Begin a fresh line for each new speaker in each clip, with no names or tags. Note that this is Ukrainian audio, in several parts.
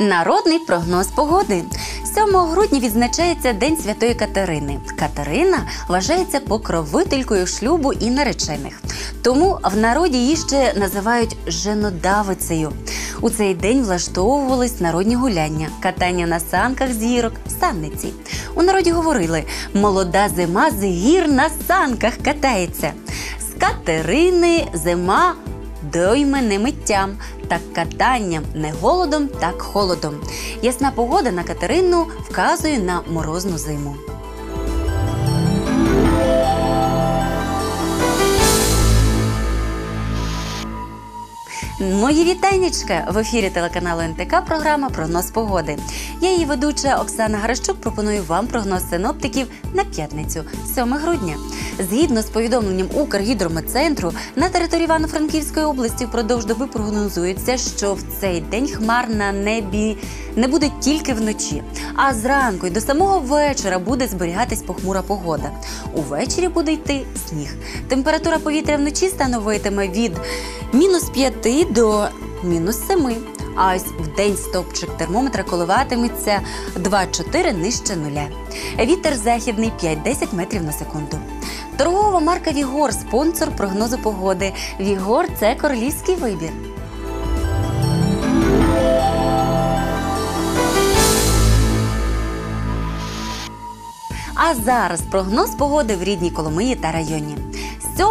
Народний прогноз погоди. 7 грудня відзначається День Святої Катерини. Катерина вважається покровителькою шлюбу і наречених. Тому в народі її ще називають женодавицею. У цей день влаштовувались народні гуляння, катання на санках з гірок, санниці. У народі говорили: молода зима з гір на санках катається. З Катерини зима дойме не миттям, так катанням, не голодом, так холодом. Ясна погода на Катерину вказує на морозну зиму. Мої вітаннячка в ефірі телеканалу НТК. Програма Прогноз погоди. Я її ведуча Оксана Гаращук. Пропоную вам прогноз синоптиків на п'ятницю, 7 грудня. Згідно з повідомленням Укргідрометцентру, на території Івано-Франківської області впродовж доби прогнозується, що в цей день хмар на небі не буде тільки вночі, а зранку і до самого вечора буде зберігатись похмура погода. Увечері буде йти сніг. Температура повітря вночі становитиме від мінус 5 до мінус 7. А ось в день стопчик термометра коливатиметься 2-4 нижче нуля. Вітер західний 5-10 метрів на секунду. Торгова марка Вігор спонсор прогнозу погоди. Вігор це королівський вибір. А зараз прогноз погоди в рідній Коломиї та районі. 7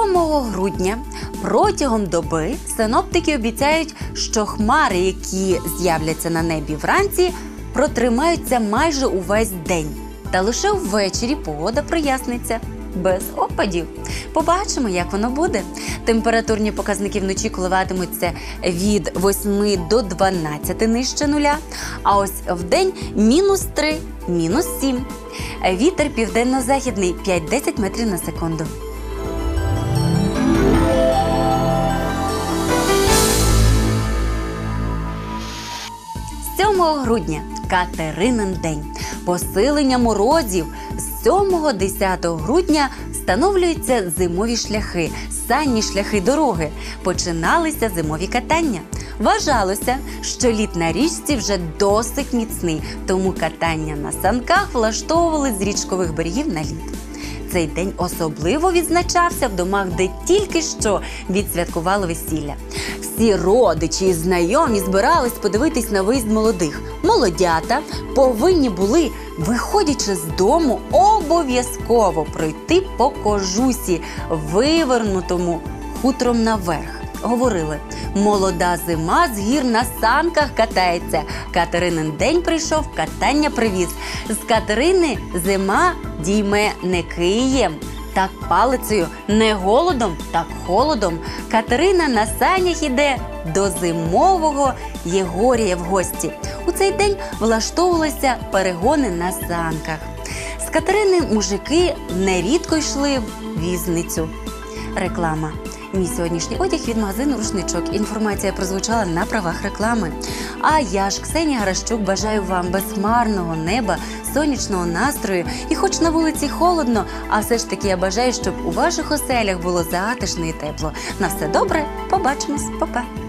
грудня протягом доби синоптики обіцяють, що хмари, які з'являться на небі вранці, протримаються майже увесь день. Та лише ввечері погода проясниться. Без опадів. Побачимо, як воно буде. Температурні показники вночі коливатимуться від 8 до 12 нижче нуля. А ось вдень мінус 3, мінус 7. Вітер південно-західний 5-10 метрів на секунду. 7 грудня Катеринин день. Посилення морозів з 7-10 грудня встановлюються зимові шляхи, санні шляхи дороги. Починалися зимові катання. Вважалося, що лід на річці вже досить міцний, тому катання на санках влаштовували з річкових берегів на лід. Цей день особливо відзначався в домах, де тільки що відсвяткували весілля. Всі родичі і знайомі збирались подивитись на виїзд молодих. Молодята повинні були, виходячи з дому, обов'язково пройти по кожусі, вивернутому хутром наверх. Говорили, молода зима з гір на санках катається. Катеринин день прийшов, катання привіз. З Катерини зима дійме не Києм, так палицею, не голодом, так холодом. Катерина на санях іде до зимового Єгорія в гості. У цей день влаштовувалися перегони на санках. З Катерини мужики нерідко йшли в візницю. Реклама. Мій сьогоднішній одяг від магазину рушничок. Інформація прозвучала на правах реклами. А я ж Ксенія Гращук, бажаю вам безхмарного неба, сонячного настрою. І хоч на вулиці холодно, а все ж таки я бажаю, щоб у ваших оселях було затишно і тепло. На все добре, побачимось, Па-па!